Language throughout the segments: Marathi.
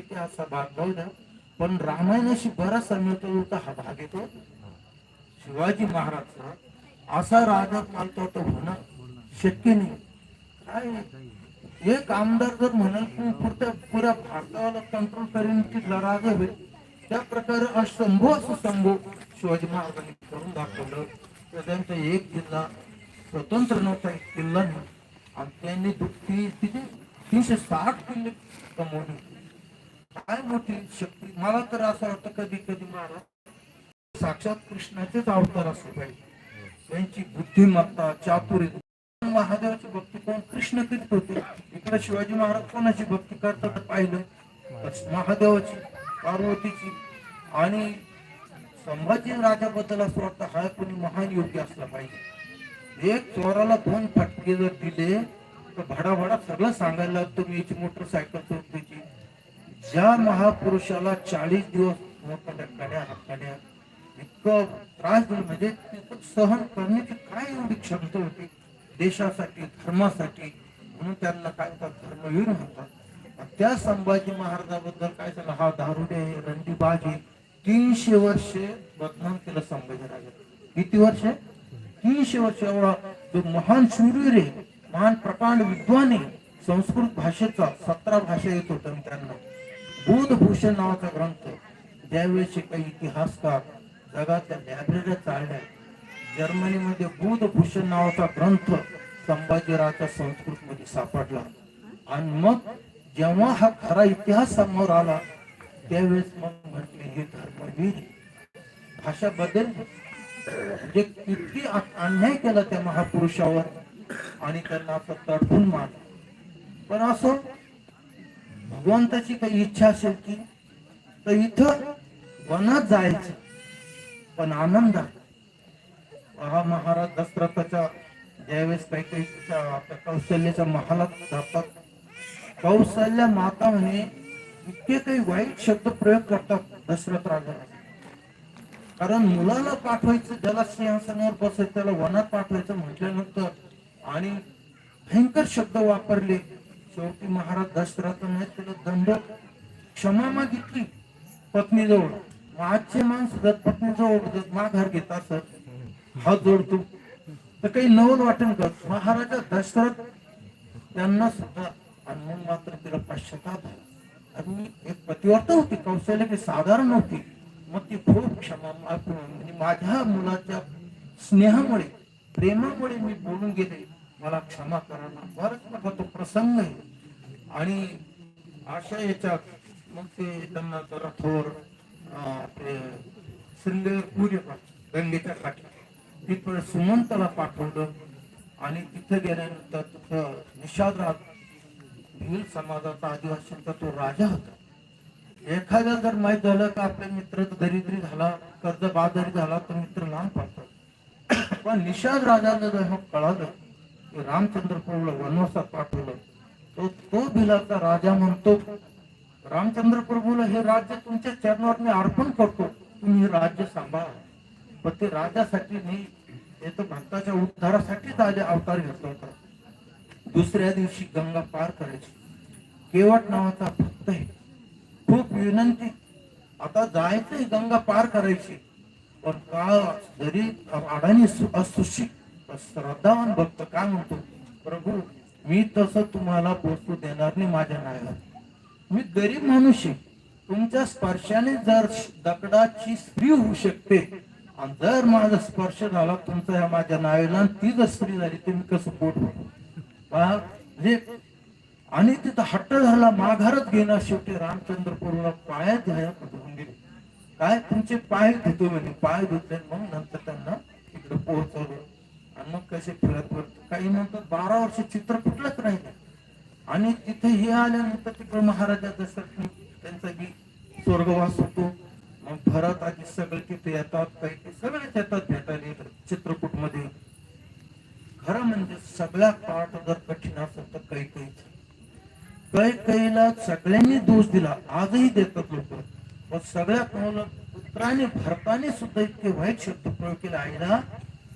तो असा भाग नव्हता पण रामायणाशी बराचसा मिळतो होता हा भाग येतो. शिवाजी महाराजचा असा राजा मानतो तो होणं शक्य नाही. काय? एक आमदार जर म्हणाल की पुरत्या पुऱ्या भारताला कंट्रोल करेन तिथला राजा होईल त्या प्रकारे असंभव असं संभव शिवाजी महाराजांनी करून दाखवलं. त्यांचा एक जिल्हा स्वतंत्र नव्हता एक किल्ला नाही. आणि त्यांनी ती तिथे तीनशे साठ किल्ले कमवले. काय मोठी शक्ती? मला तर असं वाटतं कधी कधी महाराज साक्षात कृष्णाचेच अवतार असले पाहिजे. त्यांची बुद्धिमत्ता चातुर्य महादेवाची भक्ती कोण कृष्ण करीत होते. इकडे शिवाजी महाराज कोणाची भक्ती करतात पाहिलं? महादेवाची पार्वतीची. आणि संभाजी राजाबद्दल असं वाटतं हा कोणी महान योगी असला पाहिजे. एक चोराला दोन फटके जर दिले तर भडाभडा सगळं सांगायला तुम्ही मी याची मोटरसायकल चोरतेची ज्या महापुरुषाला चाळीस दिवस मोठ्या कड्या हाताड्या इतकं त्रास दिला म्हणजे सहन करण्याची काय एवढी क्षमता होती? देशासाठी धर्मासाठी म्हणून त्यांना काय म्हणतात धर्मवीर म्हणतात. त्या संभाजी महाराजाबद्दल काय झालं? हा दारुडे रणदीबाज आहे तीनशे वर्षे बदनाम केलं संभाजी राजा किती वर्ष? तीनशे वर्ष एवढा जो महान शूरवीर आहे महान प्रकांड विद्वान आहे संस्कृत भाषेचा सतरा भाषा येत होत्या त्यांना बुधभूषण नावाचा ग्रंथ. त्यावेळेचे काही इतिहासकार जगाच्या लायब्ररीत चालल्या जर्मनीमध्ये बुधभूषण नावाचा ग्रंथ संभाजीराजा संस्कृतमध्ये सापडला. आणि मग जेव्हा हा खरा इतिहास समोर आला त्यावेळेस मग म्हटले हे धर्मवीर भाषा बदल म्हणजे किती अन्याय केला त्या महापुरुषावर आणि त्यांना असं तडफून मारलं. पण असं भगवंताची काही इच्छा असेल की तर इथं वनात जायचं. पण आनंद हा महाराज दशरथाच्या ज्यावेळेस काही काही तिच्या आपल्या कौशल्याच्या महालात जातात. कौशल्य माता म्हणे इतके काही वाईट शब्द प्रयोग करतात दशरथ राजा कारण मुलाला पाठवायचं ज्याला सिंहासनावर बसायचं त्याला वनात पाठवायचं म्हटल्यानंतर आणि भयंकर शब्द वापरले. शेवटी महाराज दशरथाने त्याला दंड क्षमा मागितली पत्नीजवळ. आजचे माणसं जर पत्नीजवळ माघार घेत असत हात जोडतो. तर काही नवल वाटेल कर. महाराजा दशरथ त्यांना सुद्धा आणि मग मात्र तिला पश्चाताप आणि एक पतिवार्ता होती कौशल्य काही साधारण नव्हती मग ती खूप क्षमा म्हणजे माझ्या मुलाच्या स्नेहामुळे प्रेमामुळे मी बोलून गेले. मला क्षमा करा ना. मोठा तो प्रसंग आहे. आणि अशा याच्यात मग ते त्यांना जरा थोर अं, ते पूर्य गंगेच्या काठी. तिथं सुमंतला पाठवलं आणि तिथं गेल्यानंतर तिथं निषाद भील समाजाचा आदिवासींचा तो राजा होता. एखादा जर माहीत झालं का आपले मित्र दरिद्री झाला कर्ज बाजारी झाला तर मित्र लांब पडतात. पण निषाद राजाला जर कळालं की रामचंद्र प्रभूला वनवासात पाठवलं. तो तो बिलाचा राजा म्हणतो रामचंद्र प्रभूला हे राज्य तुमच्या चरणावर मी अर्पण करतो. तुम्ही हे राज्य सांभाळा. पण ते राजासाठी नाही ते तर भक्ताच्या उद्धारासाठीच आले अवतार घेतला होता. दुसऱ्या दिवशी गंगा पार करायची. केवट नावाचा भक्त आहे. खूप विनंती. आता जायचंय गंगा पार करायची. पण काळ जरी अडाणी सु- असुशिक श्रद्धावान भक्त काय म्हणतो? प्रभू मी तसं तुम्हाला पोचू देणार नाही माझ्या नायला मी गरीब माणूस आहे. तुमच्या स्पर्शाने जर दगडाची स्त्री होऊ शकते आणि जर माझा स्पर्श झाला तुमचा या माझ्या नावेला आणि ती जर स्त्री झाली ते मी कसं पोट म्हणजे आणि तिथं हट्ट झाला माघारच घेणार शेवटी रामचंद्र पूर्ण पायात घ्याया पटवून गेले. काय तुमचे पाय धुतो म्हणे पाय धुतले मग नंतर त्यांना इकडे पोहोचवलं. मग कसे फिरत फिरत काही म्हणतात बारा वर्ष चित्र कुठलंच राहिलं आणि तिथे हे आल्यानंतर तिकडे महाराजा दशरथ त्यांचा गीत स्वर्गवास होतो. मग भरत आधी सगळे तिथे येतात काही ते सगळेच येतात भेटायला येतात चित्रकूटमध्ये खरं म्हणजे सगळ्या पाठ जर कठीण असेल तर काही काहीच काही काहीला सगळ्यांनी दोष दिला आजही देतात लोक. पण सगळ्यात पुत्राने भरताने सुद्धा इतके वाईट शब्द प्रयोग केला आईला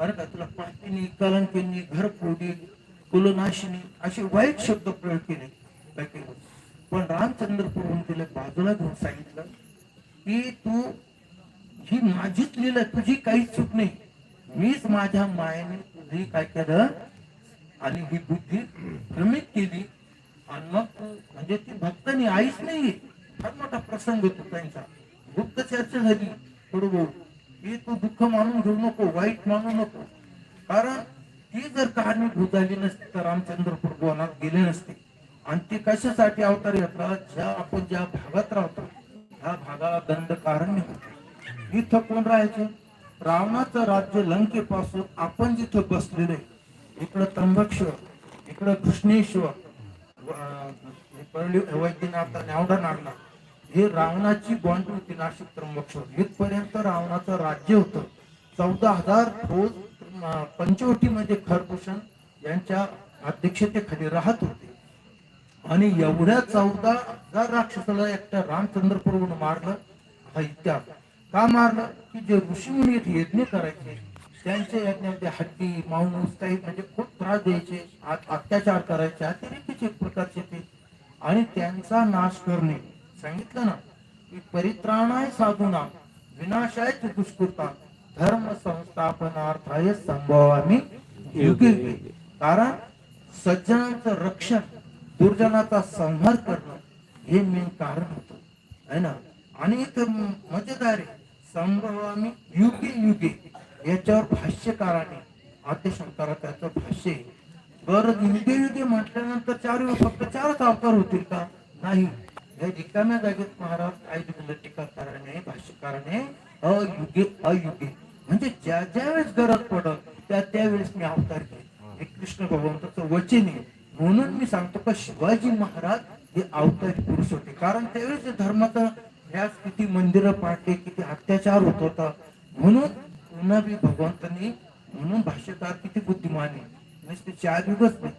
बरं का तुला पाटीनी कलंकिनी घरफोडी कुलनाशिनी असे वाईट शब्द प्रयोग केले. पण रामचंद्र प्रभूने तिला बाजूला घेऊन सांगितलं की तू ही माझीच लिहिलं तुझी काहीच चूक नाही. मीच माझ्या मायेने तुझी काय केलं? आणि ही बुद्धी भ्रमित केली. आणि मग तू म्हणजे ती भक्तानी आईच नाही फार मोठा प्रसंग होतो त्यांचा. गुप्त चर्चा झाली. थोडं बहुत हे तू दुःख मानून घेऊ नको वाईट मानू नको. कारण ती जर कहाणी झाली नसती तर रामचंद्र प्रभू गेले नसते. आणि ते कशासाठी अवतार घेतला? ज्या आपण ज्या भागात राहतो ह्या भागाला दंड कारण्य होते इथं कोण राहायचे? रावणाचं राज्य लंकेपासून आपण जिथं बसलेलं इकडं त्र्यंबकेश्वर इकडं कृष्णेश्वर वैद्यनाथ नावडा नागनाथ हे रावणाची बॉन्ड होती नाशिक त्र्यंबकेश्वर इथपर्यंत रावणाचं राज्य होतं. चौदा हजार फौज पंचवटीमध्ये खरभूषण यांच्या अध्यक्षतेखाली राहत होते. आणि एवढ्या चौदा हजार राक्षसाला एकट्या रामचंद्र प्रभून मारलं हा इतिहास. का मारलं? की जे ऋषीमुनी इथे यज्ञ करायचे त्यांच्या यज्ञामध्ये हड्डी माणूस काही म्हणजे खूप त्रास द्यायचे अत्याचार करायचे अतिरेकीचे एक प्रकारचे ते. आणि त्यांचा नाश करणे. सांगितलं ना की परित्राणाय साधूना विनाशाय च दुष्कृता धर्म संस्थापनार्थाय संभवामी युगे. कारण सज्जनाचं रक्षण दुर्जनाचा संहार करणं हे मेन कारण होतं. आहे ना? आणि एक मजेदार संभवामी युगे युगे. याच्यावर भाष्यकाराने आद्यशंकरा त्याचं भाष्य बरं युगे युगे म्हटल्यानंतर चार फक्त चारच अवतार होतील का? नाही. हे रिकाम्या जागेत महाराज काय दिलेलं टीकाकाराने भाष्यकाराने अयुगे अयुगे. म्हणजे ज्या ज्या वेळेस गरज पडत त्या त्यावेळेस मी अवतार घेईन हे कृष्ण भगवंताचं वचन आहे. म्हणून मी सांगतो का शिवाजी महाराज हे अवतारी पुरुष होते. कारण त्यावेळेस धर्माचा ह्याच किती मंदिरं पाडले किती अत्याचार होत होता. म्हणून पुन्हा बी भगवंतांनी म्हणून भाष्यकार किती बुद्धिमान आहे. म्हणजे नुसते चार युगच नाही.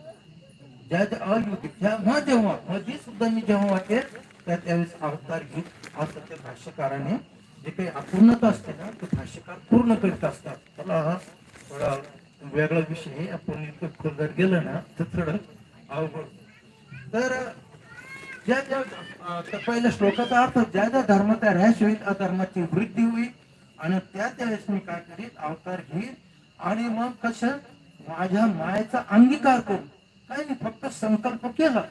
ज्या ज्या अयुग जेव्हा जेव्हा मध्ये सुद्धा मी जेव्हा वाटेल त्या त्यावेळेस अवतार घेत असं त्या भाष्यकाराने जे काही अपूर्णता असते ना ते भाष्यकार पूर्ण करीत असतात. त्याला हा थोडा वेगळा विषय आहे. आपण इतकं खोलवर गेलं ना तर थोडं अवघड. तर ज्या ज्या पहिल्या श्लोकाचा अर्थ ज्या ज्या धर्माचा ऱ्हास होईल अधर्माची वृद्धी होईल. आणि त्या त्यावेळेस मी काय करीत अवतार घेईन. आणि मग कसं? माझ्या मायेचा अंगीकार करू काही नाही फक्त संकल्प केला.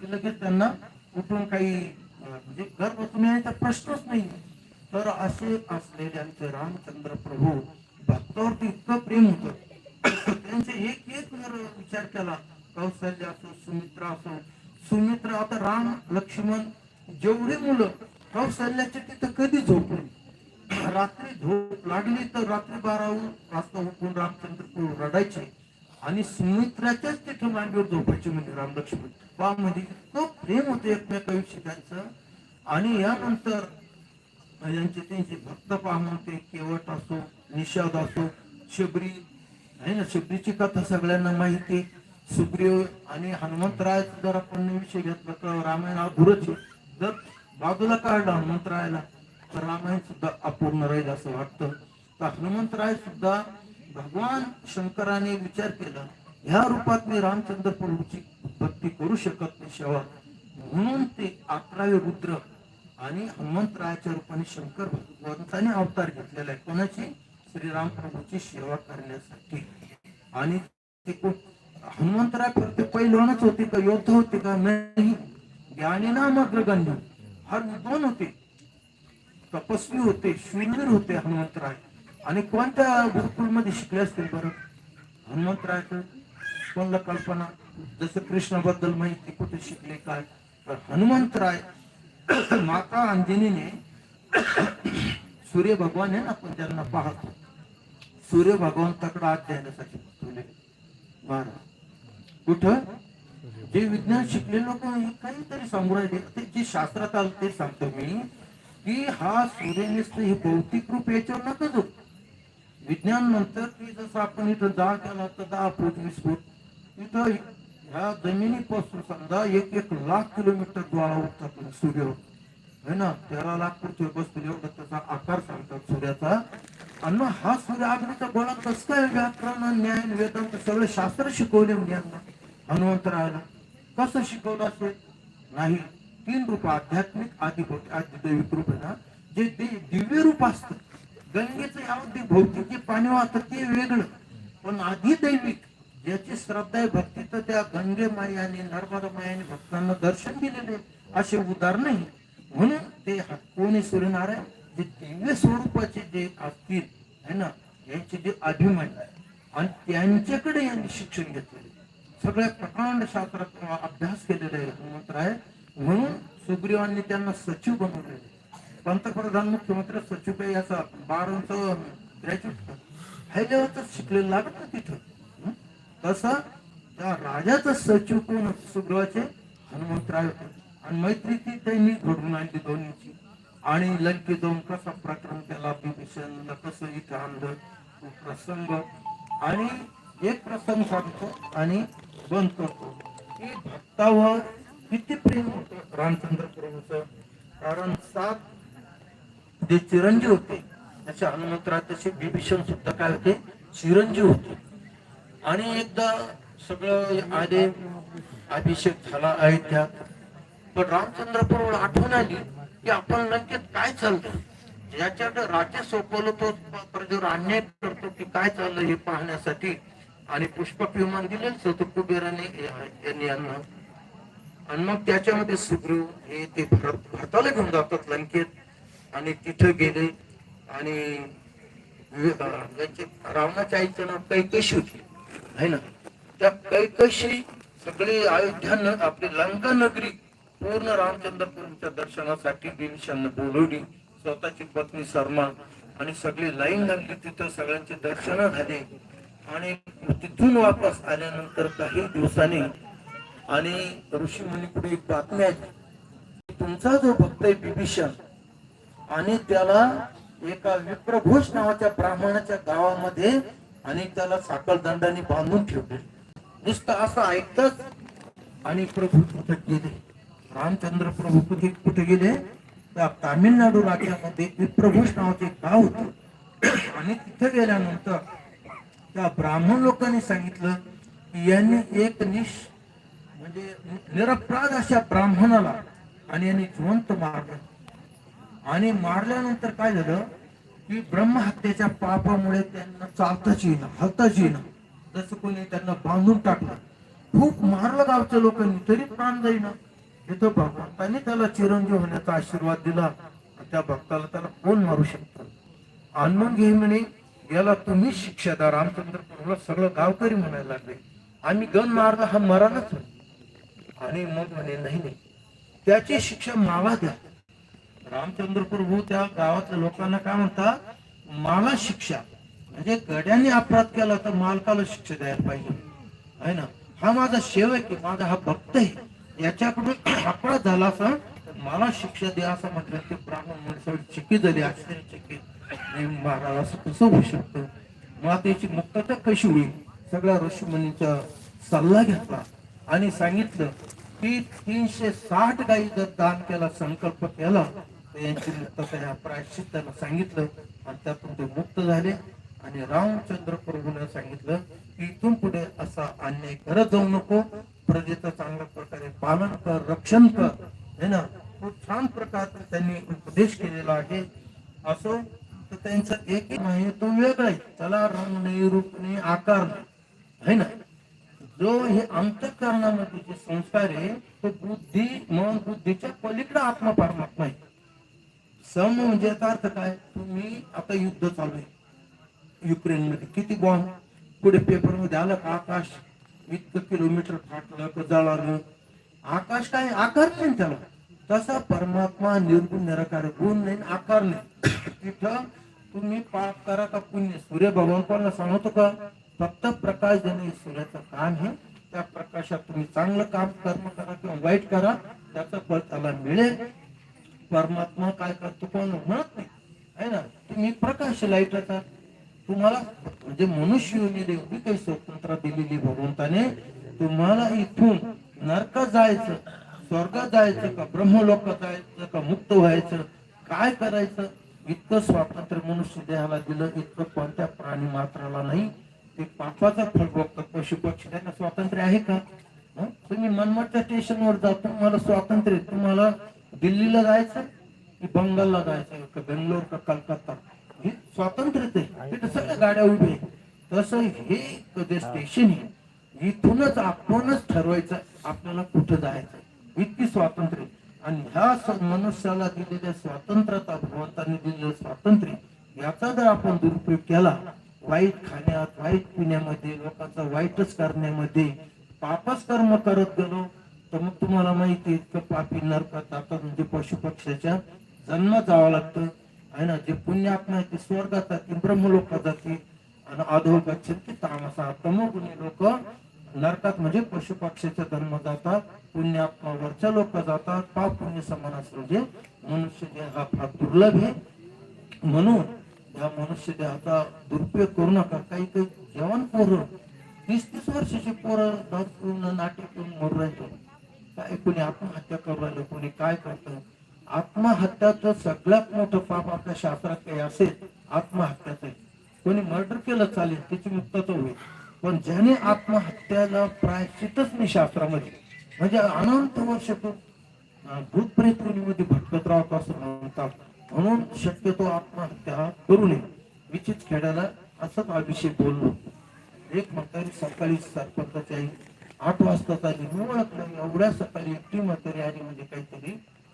की लगेच त्यांना कुठून काही म्हणजे घर बसून यायचा प्रश्नच नाही. तर असे असलेल्यांचे रामचंद्र प्रभू भक्तावरती इतकं प्रेम होतं. त्यांचे एक एक जर विचार केला कौशल्य असो सुमित्रा असो सुमित्रा आता राम लक्ष्मण जेवढे मुलं कौशल्याचे तिथं कधी झोपून रात्री झोप लागली तर रात्री बारा वाजता उठून रामचंद्र प्रभू रडायचे आणि सुमित्राच्याच तिथे मांडीवर झोपायचे म्हणजे राम लक्ष्मण. वा म्हणजे इतकं प्रेम होतं एकमेकाविषयी त्यांचं. आणि यानंतर यांचे त्यांचे भक्त पाहून ते केवट असो निषाद असो शबरी आहे ना शबरीची कथा सगळ्यांना माहिती सुग्रीव आणि हनुमंतराय जर आपण विषय घेतला तर रामायण अधुरच जर बाजूला काढला हनुमंतरायला तर रामायण सुद्धा अपूर्ण राहील असं वाटतं. तर हनुमंतराय सुद्धा भगवान शंकराने विचार केला. ह्या रूपात मी रामचंद्र प्रभूची भक्ती करू शकत नाही सेवा म्हणून ते अकरावे रुद्र आणि हनुमंतरायाच्या रूपाने शंकर भगवंताने अवतार घेतलेला आहे. कोणाची? श्रीराम प्रभूची सेवा करण्यासाठी. आणि ते कोण? हनुमंतराय फक्त पैलवानच होते का? योद्धा होते का? नाही. ज्ञानी नाम अग्रगण्य. हर विद्वान होते. तपस्वी होते. शूरवीर होते हनुमंतराय आणि कोणत्या गुरुकुलमध्ये शिकले असतील बरं? हनुमंतरायचं कोणला कल्पना जसं कृष्णाबद्दल माहिती कुठे शिकले काय? तर हनुमंतराय माता अंजनीने सूर्य भगवान आहे ना आपण त्यांना पाहतो सूर्य भगवंताकडे आज द्यायसाठी पाठवले महाराज कुठं? जे विज्ञान शिकले लोक काहीतरी सांगू राहिले ते जे शास्त्रात आलं ते सांगतो मी की हा सूर्यनिस्त हे भौतिक रूप याच्यावर नका जाऊ. विज्ञान नंतर की जसं आपण इथं दहा केला तर दहा फूट वीस फूट इथं ह्या जमिनीपासून समजा एक एक लाख किलोमीटर द्वारा उठतात सूर्य. है ना? तेरा लाख पृथ्वी बसतील एवढा त्याचा आकार सांगतात सूर्याचा. आणि मग हा सूर्य अग्नीचा गोळा कसं काय व्याकरण न्याय वेदांत सगळे शास्त्र शिकवले म्हणजे यांना हनुमंतरायाला कसं शिकवलं असेल? नाही. तीन रूप आध्यात्मिक आदि भौतिक दैविक रूप आहे ना? जे दिव्य रूप असतं. गंगेचं यामध्ये भौतिक जे पाणी वाहतं ते वेगळं. पण आधी दैविक ज्याची श्रद्धा आहे भक्ती तर त्या गंगे माई आणि नर्मदा माई आणि भक्तांना दर्शन दिलेले असे उदाहरण आहे. म्हणून ते हा- कोणी सूर्यनारायण जे दिव्य स्वरूपाचे जे असतील है ना? यांचे जे अभिमान आणि त्यांच्याकडे यांनी शिक्षण घेतलेले सगळ्या प्रकांड शास्त्रात अभ्यास केलेला आहे हनुमंत आहे. म्हणून सुग्रीवांनी त्यांना सचिव बनवलेले पंतप्रधान मुख्यमंत्री सचिव याचा बारावीचं ग्रॅज्युएट हाय लेवलच शिकलेलं लागत ना तिथं. तसा त्या राजाचा सचिव कोण सुग्रवाचे हनुमंतराय होते. आणि मैत्री ती त्यांनी घडवून आणली दोन्हीची. आणि लंके दोन कसा प्रकरण केला विभीषण कसं इथे आणलं तो प्रसंग. आणि एक प्रसंग सांगतो आणि बंद करतो. की भक्तावर किती प्रेम होत रामचंद्र प्रभूच कारण सात जे चिरंजीव होते त्याचे हनुमंतराव तसे बिभीषण सुद्धा काय होते? चिरंजीव होते. आणि एकदा सगळं आले अभिषेक झाला अयोध्यात पण रामचंद्र प्रभू आठवण आली की आपण लंकेत काय चालतं ज्याच्याकडे राज्य सोपवलं तो प्रजेवर अन्याय करतो की काय चाललं हे पाहण्यासाठी. आणि पुष्पक विमान दिलेच होतं कुबेराने यांनी यांना. आणि मग त्याच्यामध्ये सुग्रीव हे ते भरत भरताला घेऊन जातात लंकेत. आणि तिथं गेले. आणि वि- रावणाच्या आईचं नाव कैकेशी होती. आहे ना? त्या कैकशी सगळी अयोध्या आपली लंका नगरी पूर्ण रामचंद्रपूरच्या दर्शनासाठी बिभीषणने बोलवली. स्वतःची पत्नी शर्मा आणि सगळी लाईन लागली तिथं सगळ्यांचे दर्शन झाले. आणि तिथून वापस आल्यानंतर काही दिवसांनी आणि ऋषी मुनीपुढे एक बातमी तुमचा जो भक्त आहे बिभीषण आणि त्याला एका विप्रघोष नावाच्या ब्राह्मणाच्या गावामध्ये आणि त्याला साखळदंडाने बांधून ठेवले. नुसतं असं ऐकतच आणि प्रभू कुठे गेले. रामचंद्र प्रभू कुठे कुठे गेले? त्या तामिळनाडू राज्यामध्ये विप्रभूष नावाचे गाव होते. आणि तिथे गेल्यानंतर त्या ब्राह्मण लोकांनी सांगितलं की यांनी एक निश म्हणजे निरपराध अशा ब्राह्मणाला आणि यांनी जिवंत मारलं. आणि मारल्यानंतर काय झालं? की ब्रह्महत्येच्या पापामुळे त्यांना चालताच येईना हलताच येईना. जसं कोणी त्यांना बांधून टाकलं. खूप मारलं गावच्या लोकांनी तरी प्राण जाईना. तिथं भगवंताने त्याला चिरंजीव होण्याचा आशीर्वाद दिला. त्या भक्ताला त्याला कोण मारू शकतं? आणून घे म्हणे याला तुम्ही शिक्षा द्या. रामचंद्र प्रभूला सगळं गावकरी म्हणायला लागले. आम्ही गण मारला हा मरालाच आणि मग म्हणे नाही नाही. त्याची शिक्षा मला द्या. रामचंद्र प्रभू त्या गावातल्या लोकांना काय म्हणतात? माला शिक्षा. म्हणजे गड्यांनी अपराध केला तर मालकाला शिक्षा द्यायला पाहिजे. आहे ना? हा माझा सेवक आहे माझा हा भक्त आहे. याच्याकडून अपराध झाला असं मला शिक्षा द्या असं म्हटलं ते ब्राह्मण माणसं चकित झाली आश्चर्यचकित नाही महाराज असं कसं होऊ शकतं? मग मुक्तता कशी होईल? सगळ्या ऋषीमुनीचा सल्ला घेतला आणि सांगितलं की तीनशे साठ गायी जर दान केला संकल्प केला तर यांची मुक्तता ह्या प्रायश्चित त्यांना सांगितलं आणि त्यातून ते मुक्त झाले. आणि रामचंद्र प्रभूने सांगितलं की इथून पुढे असा अन्याय करत जाऊ नको. प्रजेचं चांगल्या प्रकारे पालन कर रक्षण कर. हे ना? खूप छान प्रकारचा त्यांनी उपदेश केलेला आहे. असो तर त्यांचा एक आहे तो वेगळा आहे. त्याला रंग नाही रूप नाही आकार नाही. है ना? जो हे अंतकरणामध्ये जे संस्कार आहे तो बुद्धी मन बुद्धीच्या पलीकडे आत्मा परमात्मा आहे. सम म्हणजे याचा अर्थ काय? तुम्ही आता युद्ध चालू आहे. युक्रेन मध्ये किती बॉम्ब पुढे पेपरमध्ये आलं का आकाश? इतकं किलोमीटर फाटलं का जळालं आकाश काय? आकार नाही त्याला. तसा परमात्मा निर्गुण निराकार गुण नाही आकार नाही. तिथं तुम्ही पाप करा का पुण्य? सूर्य भगवान कोणाला सांगतो का? फक्त प्रकाश देणे सूर्याचं काम आहे. त्या प्रकाशात तुम्ही चांगलं काम कर्म करा किंवा वाईट करा. त्याचं फळ त्याला मिळेल. परमात्मा काय करतो कोण म्हणत नाही. आहे ना? तुम्ही प्रकाश लाईटाचा तुम्हाला म्हणजे मनुष्य एवढी काही स्वतंत्र दिलेली भगवंताने तुम्हाला इथून नरकात जायचं स्वर्गात जायचं का ब्रह्मलोकात जायचं का मुक्त व्हायचं? काय करायचं? इतकं स्वातंत्र्य मनुष्य देहाला दिलं इतकं कोणत्या प्राणी मात्राला नाही. ते पापाचा फळ बघतात पशु पक्षी त्यांना स्वातंत्र्य आहे का? तुम्ही मनमाडच्या स्टेशनवर जा तुम्हाला स्वातंत्र्य तुम्हाला दिल्लीला जायचं की बंगालला जायचं का बेंगलोर का कलकत्ता? हे स्वातंत्र्यच आहे तिथे सगळ्या गाड्या आहेत. तसं हे जे स्टेशन आहे इथूनच आपणच ठरवायचं आपल्याला कुठं जायचं. इतकी स्वातंत्र्य आणि ह्या मनुष्याला दिलेल्या स्वातंत्र्यता भगवंतांनी दिलेलं स्वातंत्र्य याचा जर आपण दुरुपयोग केला वाईट खाण्यात वाईट पिण्यामध्ये लोकांचा वाईटच करण्यामध्ये पापच कर्म करत गेलो तर मग तुम्हाला माहिती आहे इतकं पापी नरकात जातात म्हणजे पशु पक्ष्याच्या जन्मात जावं लागतं. आहे ना जे पुण्यात्मा आहे ते स्वर्गात जातील ब्रह्मलोकात जाते. आणि अधो गच्छन्ति तामसा तमोगुणी लोक नरकात म्हणजे पशु जन्म जातात पुण्यात्मा वरच्या लोक जातात. पाप पुण्य समान असं म्हणजे मनुष्य देह हा फार दुर्लभ आहे. म्हणून या मनुष्य देहाचा दुरुपयोग करू नका. काही काही जेवण पोरं तीस तीस वर्षाची पोरं दारू पिऊन नाटे मरू राहिले काय कोणी आत्महत्या करू राहिलं? कोणी काय करतं? आत्महत्याचं सगळ्यात मोठं पाप आपल्या शास्त्रात काही असेल आत्महत्याचं आहे. कोणी मर्डर केलं चालेल त्याची मुक्तता होईल. पण ज्याने आत्महत्याला प्रायश्चितच नाही शास्त्रामध्ये म्हणजे अनंत वर्ष तो अं, प्रेतमध्ये भटकत राहतो असं म्हणतात. म्हणून शक्यतो आत्महत्या करू नये. विचित खेळायला असंच अभिषेक बोललो. एक म्हातारी सकाळी सरपंचाच्या आठ वाजता आली मी ओळखलं एवढ्या सकाळी एकटी म्हातारी आली म्हणजे काहीतरी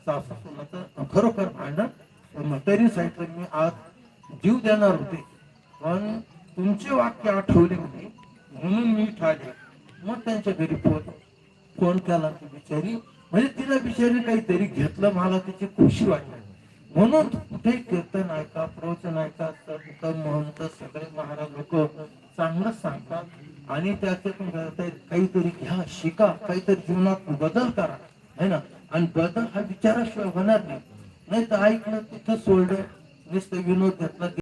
सासू सुनाचं खरोखर भांडण. तर म्हातारी मी आज जीव देणार होते. पण तुमचे वाक्य आठवले होते. म्हणून मी ठाले मग त्यांच्या घरी फोन फोन केला ती बिचारी म्हणजे तिला बिचारी काहीतरी घेतलं मला तिची खुशी वाटली. म्हणून कुठे कीर्तन ऐका प्रवचन ऐका संत महंत सगळे महाराज लोक चांगलं सांगतात. आणि त्याच्यातून काहीतरी घ्या शिका काहीतरी जीवनात बदल करा है ना? आणि बदल हा विचाराशिवाय होणार नाही. नाही तर ऐकलं तिथं सोडलं नुसतं विनोद घेतला